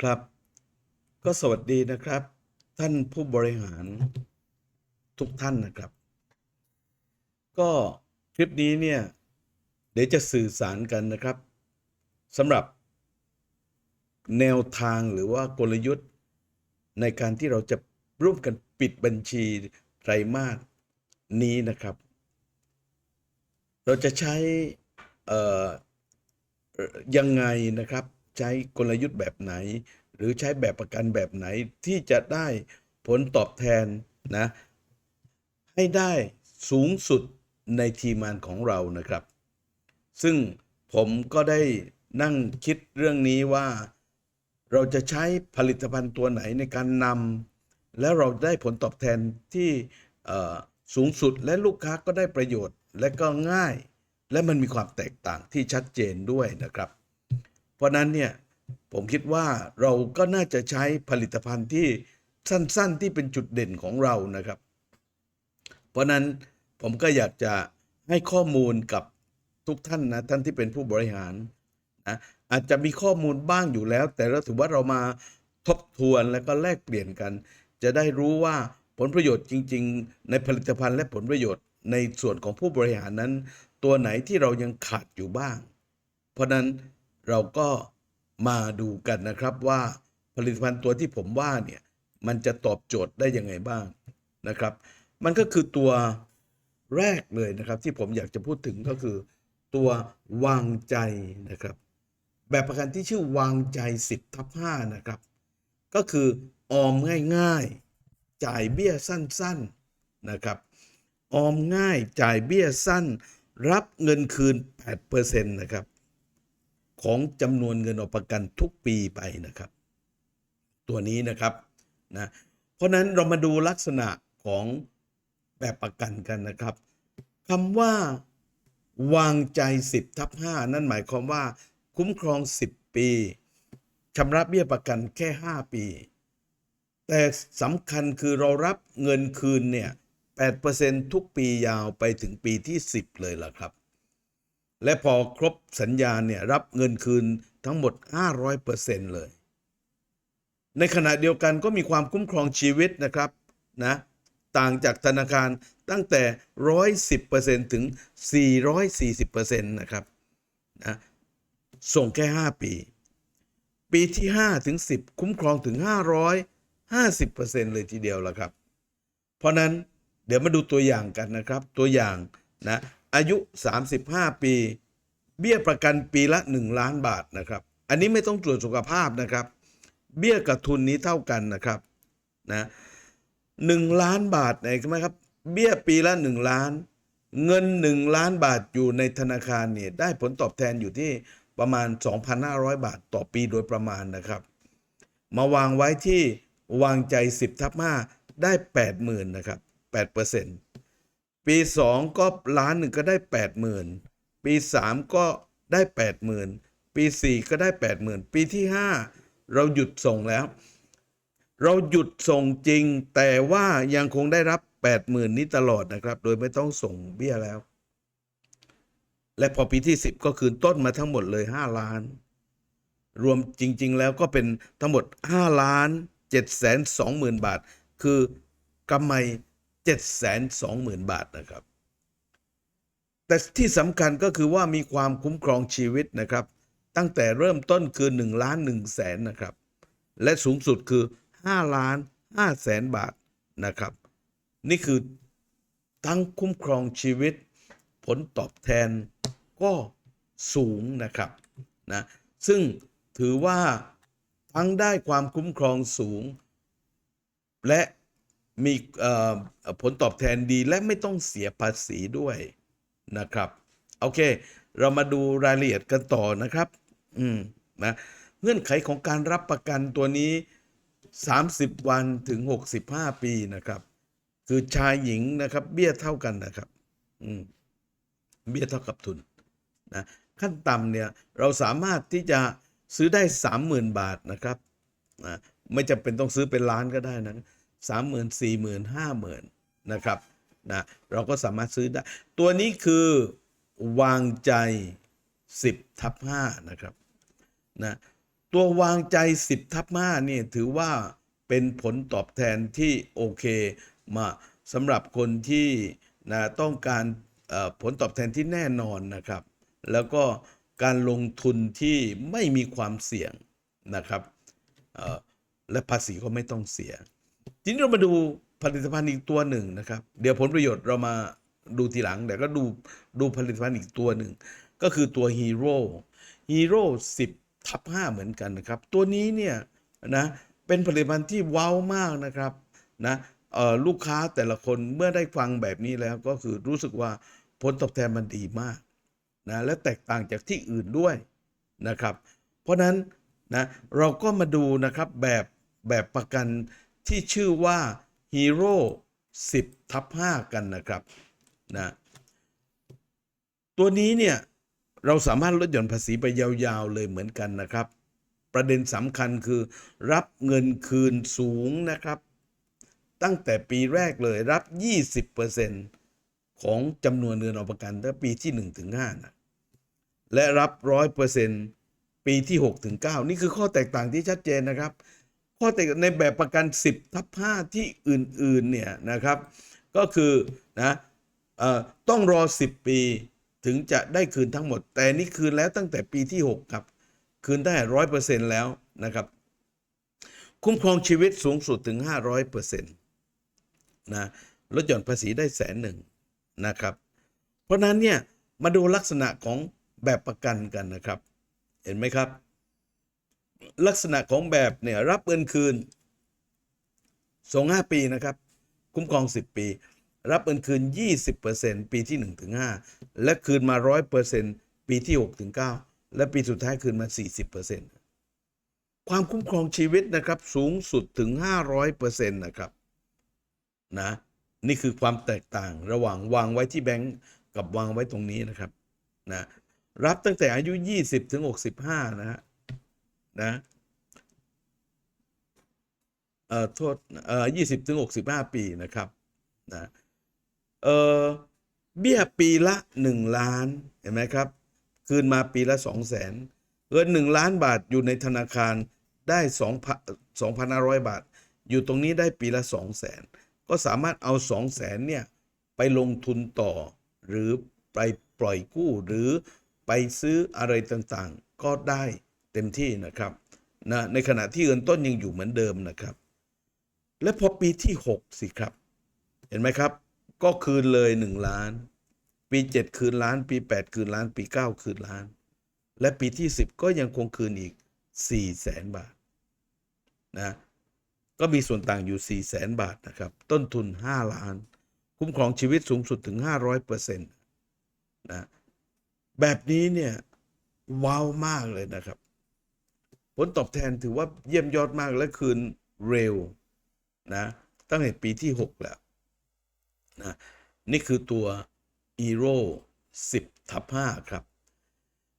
ครับ ก็สวัสดีนะครับ ท่านผู้บริหารทุกท่านนะครับ ก็คลิปนี้เนี่ย เดี๋ยวจะสื่อสารกันนะครับสำหรับ แนวทางหรือว่ากลยุทธ์ ในการที่เราจะร่วมกันปิดบัญชีไตรมาสนี้นะครับ เราจะใช้เอ่อเอ่อยังไงนะครับ ใช้กลยุทธ์แบบไหน หรือใช้แบบประกันแบบไหนที่จะได้ผลตอบแทนนะให้ได้สูงสุดในทีมงานของเรานะครับ ซึ่งผมก็ได้นั่งคิดเรื่องนี้ว่าเราจะใช้ผลิตภัณฑ์ตัวไหนในการนำแล้วเราได้ผลตอบแทนที่สูงสุดและลูกค้าก็ได้ประโยชน์ และก็ง่าย และมันมีความแตกต่างที่ชัดเจนด้วยนะครับ เพราะนั้นเนี่ยผมคิดว่าเราก็น่าจะใช้ผลิตภัณฑ์ที่สั้นๆที่เป็นจุดเด่นของเรานะครับ เพราะนั้นผมก็อยากจะให้ข้อมูลกับทุกท่านนะท่านที่เป็นผู้บริหารนะอาจจะมีข้อมูลบ้างอยู่แล้ว แต่เราถือว่าเรามาทบทวนแล้วก็แลกเปลี่ยนกัน จะได้รู้ว่าผลประโยชน์จริง ๆ ในผลิตภัณฑ์และผลประโยชน์ในส่วนของผู้บริหารนั้น ตัวไหนที่เรายังขาดอยู่บ้าง เพราะนั้น เราก็มาดูกันนะครับว่าผลิตภัณฑ์ตัวที่ผมว่าเนี่ยมันจะตอบโจทย์ได้ยังไงบ้างนะครับ มันก็คือตัวแรกเลยนะครับ ที่ผมอยากจะพูดถึงก็คือ ตัววางใจนะครับ แบบประกันที่ชื่อวางใจ 10ทับ5นะครับ ก็คือออมง่ายๆ จ่ายเบี้ยสั้นๆนะครับ ออมง่ายจ่ายเบี้ยสั้น รับเงินคืน 8%นะครับ ของจำนวนเงินออกประกันทุกปีไปนะครับ ตัวนี้นะครับนะเพราะฉะนั้นเรามาดูลักษณะของแบบประกันกันนะครับคำว่าวางใจ 10ทับ5นั่นหมายความว่า คุ้มครอง 10 ปีชำระเบี้ยประกันแค่ 5 ปี แต่สำคัญคือเรารับเงินคืนเนี่ย8%ทุกปียาวไปถึงปีที่ 10 เลยล่ะครับ และพอครบสัญญาเนี่ยรับเงินคืนทั้งหมด 500%เลย ในขณะเดียวกันก็มีความคุ้มครองชีวิตนะครับนะต่างจากธนาคารตั้งแต่ 110%ถึง 440%นะครับนะส่งแค่ 5 ปี ปีที่ 5 ถึง 10 คุ้มครองถึง 550%เลยทีเดียวละครับ เพราะนั้นเดี๋ยวมาดูตัวอย่างกันนะครับ ตัวอย่างนะ อายุ 35 ปี เบี้ยประกันปีละ 1 ล้านบาทนะครับ อันนี้ไม่ต้องตรวจสุขภาพนะครับ เบี้ยกับทุนนี้เท่ากันนะครับนะหนึ่งล้านบาทไหนใช่ไหมครับ เบี้ยปีละ 1 ล้าน เงิน 1 ล้านบาทอยู่ในธนาคารเนี่ยได้ผลตอบแทนอยู่ที่ประมาณ 2,500 บาทต่อปีโดยประมาณนะครับ มาวางไว้ที่วางใจ 10 ทับ5ได้ 80,000นะครับ8%ปี ปี 2 ก็ล้านหนึ่งก็ได้ 80,000 ปี 3 ก็ได้ 80,000 ปี 4 ก็ได้ 80,000 ปีที่ 5 เราหยุดส่งแล้ว เราหยุดส่งจริง แต่ว่ายังคงได้รับ 80,000 นี้ตลอดนะครับ โดยไม่ต้องส่งเบี้ยแล้ว และพอปีที่ 10 ก็คืนต้นมาทั้งหมดเลย 5 ล้าน รวมจริง ๆ แล้วก็เป็นทั้งหมด 5 ล้าน7แสน2หมื่นบาท คือกำไร 7แสน2หมื่นบาทนะครับ แต่ที่สำคัญก็คือว่ามีความคุ้มครองชีวิตนะครับ ตั้งแต่เริ่มต้นคือ1ล้าน1แสนนะครับ และสูงสุดคือ 5 ล้าน5แสนบาทนะครับ นี่คือทั้งคุ้มครองชีวิต ผลตอบแทนก็สูงนะครับนะซึ่งถือว่าทั้งได้ความคุ้มครองสูง และ มีผลตอบแทนดีและไม่ต้องเสียภาษีด้วยนะครับ โอเค เรามาดูรายละเอียดกันต่อนะครับ อืมนะเงื่อนไขของการรับประกันตัวนี้ 30 วันถึง 65 ปีนะครับ คือชายหญิงนะครับ เบี้ยเท่ากันนะครับอืมเบี้ยเท่ากับทุนนะขั้นต่ำเนี่ยเราสามารถที่จะซื้อได้ 30,000 บาทนะครับนะไม่จำเป็นต้องซื้อเป็นล้านก็ได้นะ สามหมื่นสี่หมื่นห้าหมื่นนะครับนะเราก็สามารถซื้อได้ ตัวนี้คือวางใจ 10ทับ5นะครับนะตัววางใจ 10ทับ5เนี่ยถือว่าเป็นผลตอบแทนที่โอเคมาสำหรับคนที่นะต้องการผลตอบแทนที่แน่นอนนะครับ แล้วก็การลงทุนที่ไม่มีความเสี่ยงนะครับและภาษีก็ไม่ต้องเสีย ทีนี้เรามาดูผลิตภัณฑ์อีกตัวหนึ่งนะครับ เดี๋ยวผลประโยชน์เรามาดูทีหลังแต่ก็ดูดูผลิตภัณฑ์อีกตัวหนึ่ง ก็คือตัวฮีโร่ฮีโร่10ทับ5เหมือนกันนะครับ ตัวนี้เนี่ยนะเป็นผลิตภัณฑ์ที่ว้าวมากนะครับนะลูกค้าแต่ละคนเมื่อได้ฟังแบบนี้แล้วก็คือรู้สึกว่าผลตอบแทนมันดีมากนะและแตกต่างจากที่อื่นด้วยนะครับ เพราะนั้นนะเราก็มาดูนะครับแบบแบบประกัน ที่ชื่อว่า Hero 10ทับ5กันนะครับนะตัวนี้เนี่ยเราสามารถลดหย่อนภาษีไปยาวๆเลยเหมือนกันนะครับ ประเด็นสำคัญคือ รับเงินคืนสูงนะครับ ตั้งแต่ปีแรกเลยรับ 20%ของจำนวนเงินออกประกันตั้งปีที่1ถึง5นะและรับ 100%ปีที่6ถึง9นี่คือข้อแตกต่างที่ชัดเจนนะครับ ข้อแตกในแบบประกัน 10ทับ5ที่อื่นๆเนี่ยนะครับก็คือนะเอ่อต้องรอ 10 ปีถึงจะได้คืนทั้งหมด แต่นี่คืนแล้วตั้งแต่ปีที่ 6 ครับ คืนได้ร้อยเปอร์เซ็นต์แล้วนะครับ คุ้มครองชีวิตสูงสุดถึง 500เปอร์เซ็นต์นะลดหย่อนภาษีได้แสนหนึ่งนะครับ เพราะนั้นเนี่ยมาดูลักษณะของแบบประกันกันนะครับ เห็นไหมครับ ลักษณะของแบบเนี่ยรับเงินคืนส่ง5ปีนะครับ คุ้มครอง10ปี รับเงินคืน20%ปีที่1ถึง5และคืนมา100%ปีที่6ถึง9และปีสุดท้ายคืนมา40%ความคุ้มครองชีวิตนะครับสูงสุดถึง500%นะครับนะนี่คือความแตกต่างระหว่างวางไว้ที่แบงก์กับวางไว้ตรงนี้นะครับนะรับตั้งแต่อายุ 20 ถึง 65 นะฮะ นะเอ่อโทษเอ่อ20ถึง65ปีนะครับนะเอ่อเบี้ยปีละ1ล้านเห็นไหมครับ คืนมาปีละ2 0 0 0 0 0เงิน1ล้านบาทอยู่ในธนาคารได้2 2,500บาท อยู่ตรงนี้ได้ปีละ2 0 0 0 0 0ก็สามารถเอา2 0 0 0 0 0เนี่ยไปลงทุนต่อ หรือไปปล่อยกู้หรือไปซื้ออะไรต่างๆ ก็ได้ เต็มที่นะครับนะในขณะที่เงินต้นยังอยู่เหมือนเดิมนะครับ และพอปีที่ 6 สิครับ เห็นไหมครับ ก็คืนเลย 1 ล้าน ปี 7 คืนล้าน ปี 8 คืนล้าน ปี 9 คืนล้าน และปีที่ 10 ก็ยังคงคืนอีก4แสนบาทนะก็มีส่วนต่างอยู่4แสนบาทนะครับ ต้นทุน 5 ล้าน คุ้มครองชีวิตสูงสุดถึง 500เปอร์เซ็นต์นะแบบนี้เนี่ยว้าวมากเลยนะครับ ผลตอบแทนถือว่าเยี่ยมยอดมากและคืนเร็วนะตั้งแต่ปีที่ 6 แล้วนะนี่คือตัว e r o 10ทับ5ครับ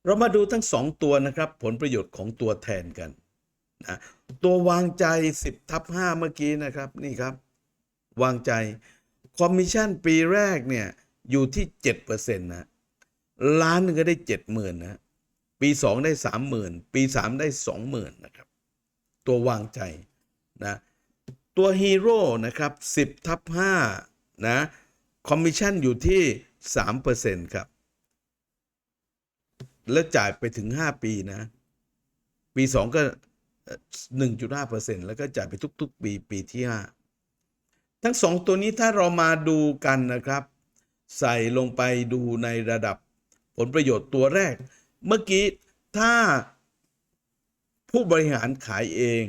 เรามาดูทั้ง 2 ตัวนะครับ ผลประโยชน์ของตัวแทนกันนะตัววางใจ 10ทับ5เมื่อกี้นะครับนี่ครับ วางใจคอมมิชชั่นปีแรกเนี่ยอยู่ที่ 7%นะล้านนึงก็ได้ 70,000นะ ปี 2 ได้ 30,000 ปี 3 ได้ 20,000นะครับ ตัววางใจนะตัวฮีโร่นะครับ10ทับ5นะคอมมิชชั่นอยู่ที่ 3%ครับ แล้วจ่ายไปถึง 5 ปีนะ ปี 2 ก็เอ่อ1.5%แล้วก็จ่ายไปทุก ๆ ปี ปีที่ 5 ทั้ง 2 ตัวนี้ถ้าเรามาดูกันนะครับ ใส่ลงไปดูในระดับผลประโยชน์ตัวแรก เมื่อกี้ถ้าผู้บริหารขายเอง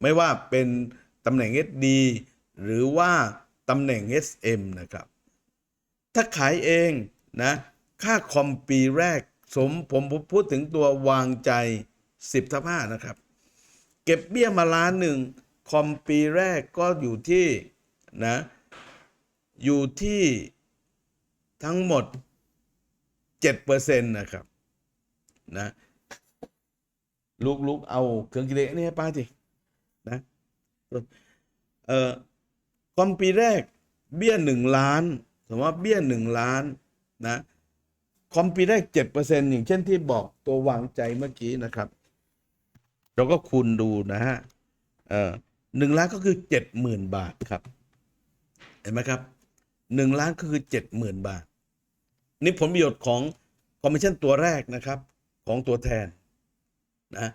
ไม่ว่าเป็นตำแหน่ง SD หรือว่าตำแหน่ง SM นะครับ ถ้าขายเองนะ ค่าคอมปีแรกสมผมพูดถึงตัววางใจ 10ทับ5นะครับ เก็บเบี้ยมาล้านหนึ่ง คอมปีแรกก็อยู่ที่นะ อยู่ที่ทั้งหมด7%นะครับ นะลุกลุกเอาเครื่องกิเลสนี่ให้ป้าทีนะเอ่อคอมปีแรก เบี้ยหนึ่งล้านสมมติว่าเบี้ยหนึ่งล้านนะคอมปีแรกเจ็ดเปอร์เซ็นอย่างเช่นที่บอกตัววางใจเมื่อกี้นะครับ เราก็คูณดูนะฮะเอ่อหนึ่งล้านก็คือเจ็ดหมื่นบาทครับ เห็นไหมครับหนึ่งล้านก็คือเจ็ดหมื่นบาท นี่ผลประโยชน์ของคอมมิชชั่นตัวแรกนะครับ ของตัวแทนนะ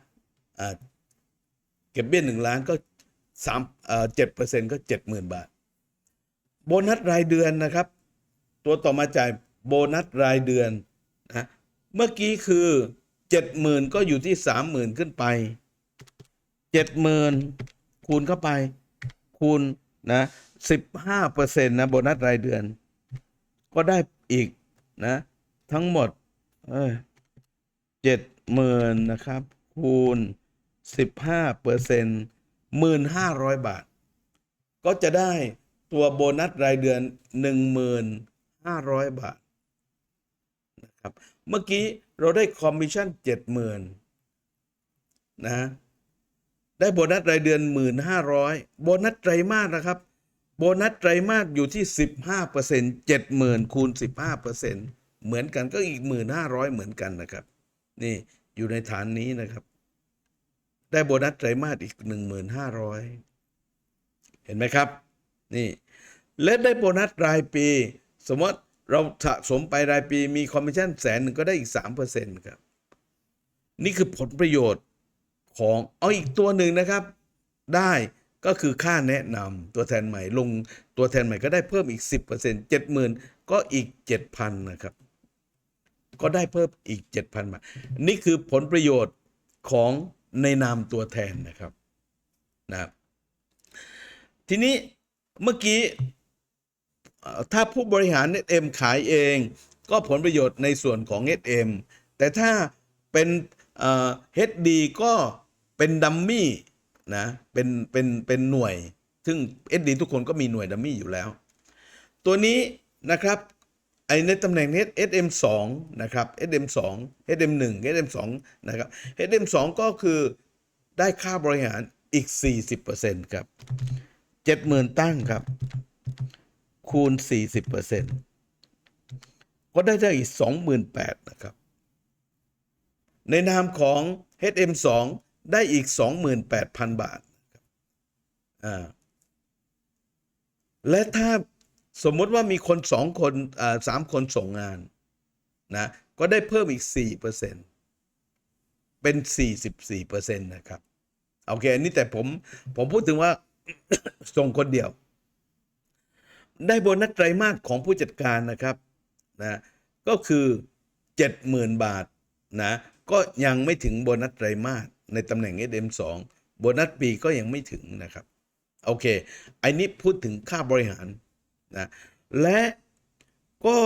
เก็บเบี้ยหนึ่งล้านก็สามเจ็ดเปอร์เซ็นต์ก็เจ็ดหมื่นบาท โบนัสรายเดือนนะครับ ตัวต่อมาจ่ายโบนัสรายเดือนนะเมื่อกี้คือเจ็ดหมื่นก็อยู่ที่สามหมื่นขึ้นไปเจ็ดหมื่นคูณเข้าไป คูณนะสิบห้าเปอร์เซ็นต์นะโบนัสรายเดือน ก็ได้อีกนะ ทั้งหมด เเจ็ดหมื่นนะครับ คูณสิบห้าเปอร์เซ็นต์หมื่นห้าร้อยบาท ก็จะได้ตัวโบนัสรายเดือนหนึ่งหมื่นห้าร้อยบาทนะครับเมื่อกี้เราได้คอมมิชชั่นเจ็ดหมื่นนะได้โบนัสรายเดือนหมื่นห้าร้อยโบนัสไตรมาสนะครับ โบนัสไตรมาสอยู่ที่สิบห้าเปอร์เซ็นต์เจ็ดหมื่นคูณสิบห้าเปอร์เซ็นต์เหมือนกันก็อีกหมื่นห้าร้อยเหมือนกันนะครับ นี่อยู่ในฐานนี้นะครับ ได้โบนัสไตรมาสอีกหนึ่งหมื่นห้าร้อยเห็นไหมครับ นี่ และได้โบนัสรายปี สมมติเราสะสมไปรายปีมีคอมมิชชั่นแสนหนึ่งก็ได้อีกสามเปอร์เซ็นต์ครับ นี่คือผลประโยชน์ของเอาอีกตัวหนึ่งนะครับ ได้ก็คือค่าแนะนำตัวแทนใหม่ลงตัวแทนใหม่ก็ได้เพิ่มอีก 10% 70,000 ก็อีก 7,000 นะครับ ก็ได้เพิ่มอีก 7,000 บาท นี่คือผลประโยชน์ของในนามตัวแทนนะครับนะครับทีนี้เมื่อกี้ถ้าผู้บริหาร SM ขายเอง ก็ผลประโยชน์ในส่วนของ SM แต่ถ้าเป็นเอ่อ HD ก็เป็นดัมมี่นะเป็นเป็นเป็นหน่วย ซึ่ง SD ทุกคนก็มีหน่วยดัมมี่อยู่แล้ว ตัวนี้นะครับ ไอในตำแหน่งนี้ SM2 นะครับ SM2 SM1 SM2 นะครับ SM2 ก็คือได้ค่าบริหารอีก 40%ครับ 70,000 ตั้งครับ คูณ 40%ก็ได้ได้อีก 28,000นะครับ ในนามของ HM2 ได้อีก 28,000 บาทอ่าและถ้า สมมติว่ามีคนสองคนสามคนส่งงานนะก็ได้เพิ่มอีก 4%เป็น 44%นะครับโอเคอันนี้แต่ผมผมพูดถึงว่าส่งคนเดียว ได้โบนัสไตรมาสของผู้จัดการนะครับนะก็คือ 70,000 บาทนะก็ยังไม่ถึงโบนัสไตรมาสในตำแหน่ง SM2 โบนัสปีก็ยังไม่ถึงนะครับ โอเค อันนี้พูดถึงค่าบริหาร นะและก็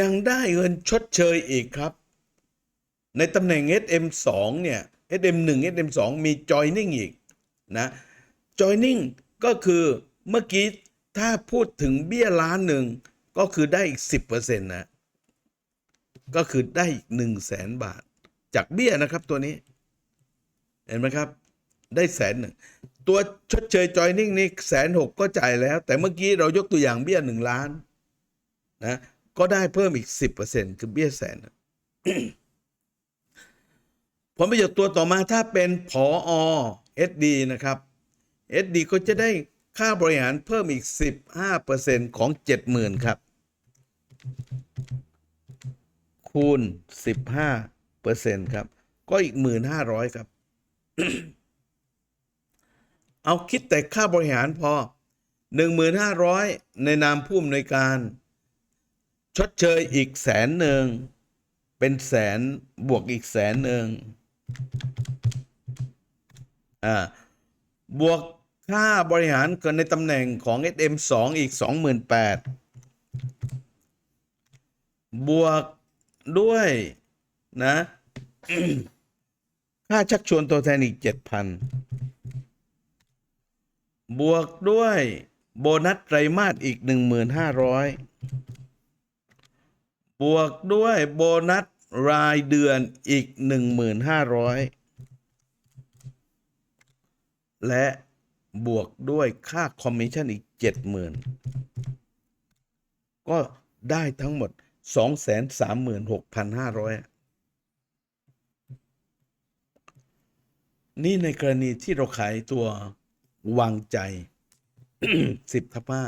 ยังได้เงินชดเชยอีกครับ ในตำแหน่ง SM2 เนี่ย SM1 SM2 มี joining อีกนะ joining ก็คือเมื่อกี้ถ้าพูดถึงเบี้ยล้านหนึ่งก็คือได้อีก 10%นะ ก็คือได้อีก 1 0 0 0 0แสนบาท จากเบี้ยนะครับตัวนี้ เห็นไหมครับ ได้แสนหนึ่ง ตัวชดเชยจอยนิ่งนี่แสนหกก็จ่ายแล้ว แต่เมื่อกี้เรายกตัวอย่างเบี้ยหนึ่งล้านนะก็ได้เพิ่มอีกสิบเปอร์เซ็นคือเบี้ยแสนผลประโยชน์ตัวต่อมาถ้าเป็นผอเอสดีนะครับเอสดีก็จะได้ค่าบริหารเพิ่มอีก 15%ของ 70,000 ครับ คูณ 15%ครับ ก็อีก 1,500 ครับ เอาคิดแต่ค่าบริหารพอ 1,500 ในนามผู้อำนวยการ ชดเชยอีกแสนหนึ่ง เป็นแสนบวกอีกแสนหนึ่งอ่าบวกค่าบริหารกันในตำแหน่งของ SM2 อีก 28,000 บวกด้วยนะ ค่าชักชวนตัวแทนอีก 7,000 บวกด้วยโบนัสไตรมาสอีก 1,500 บวกด้วยโบนัสรายเดือนอีก 1,500 และบวกด้วยค่าคอมมิชชั่นอีก 70,000 ก็ได้ทั้งหมด 236,500 นี่ในกรณีที่เราขายตัว วางใจสิบทับห้า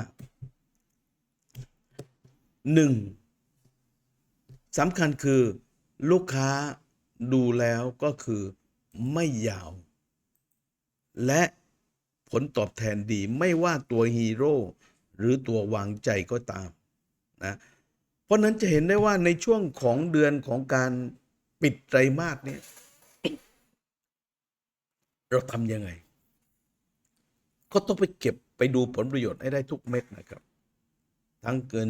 หนึ่งสำคัญคือลูกค้าดูแล้วก็คือไม่ยาว และผลตอบแทนดีไม่ว่าตัวฮีโร่หรือตัววางใจก็ตามนะเพราะนั้นจะเห็นได้ว่าในช่วงของเดือนของการปิดไตรมาสเนี่ยเราทำยังไง ก็ต้องไปเก็บไปดูผลประโยชน์ให้ได้ทุกเม็ดนะครับ ทั้งเกิน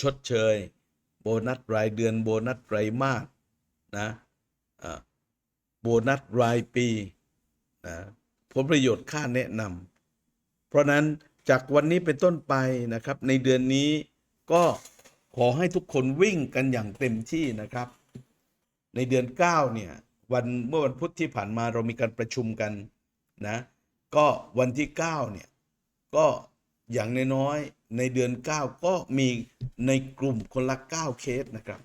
ชดเชย โบนัสรายเดือนโบนัสไตรมาสนะโบนัสรายปีนะผลประโยชน์ค่าแนะนำเพราะฉะนั้นจากวันนี้เป็นต้นไปนะครับ ในเดือนนี้ก็ขอให้ทุกคนวิ่งกันอย่างเต็มที่นะครับ ในเดือน 9 เนี่ย วันเมื่อวันพุธที่ผ่านมาเรามีการประชุมกันนะ ก็วันที่9เนี่ยก็อย่างน้อยๆในเดือน 9 ก็มีในกลุ่มคนละ 9 เคสนะครับ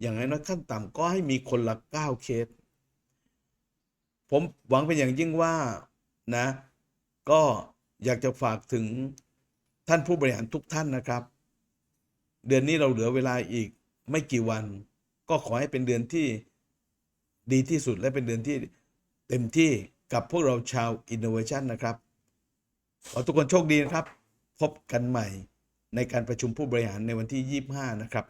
อย่างน้อยขั้นต่ำก็ให้มีคนละ 9 เคส ผมหวังเป็นอย่างยิ่งว่านะก็อยากจะฝากถึงท่านผู้บริหารทุกท่านนะครับ เดือนนี้เราเหลือเวลาอีกไม่กี่วัน ก็ขอให้เป็นเดือนที่ดีที่สุดและเป็นเดือนที่เต็มที่ กับพวกเราชาว Innovation นะครับ ขอทุกคนโชคดีนะครับ พบกันใหม่ในการประชุมผู้บริหารในวันที่ 25 นะครับ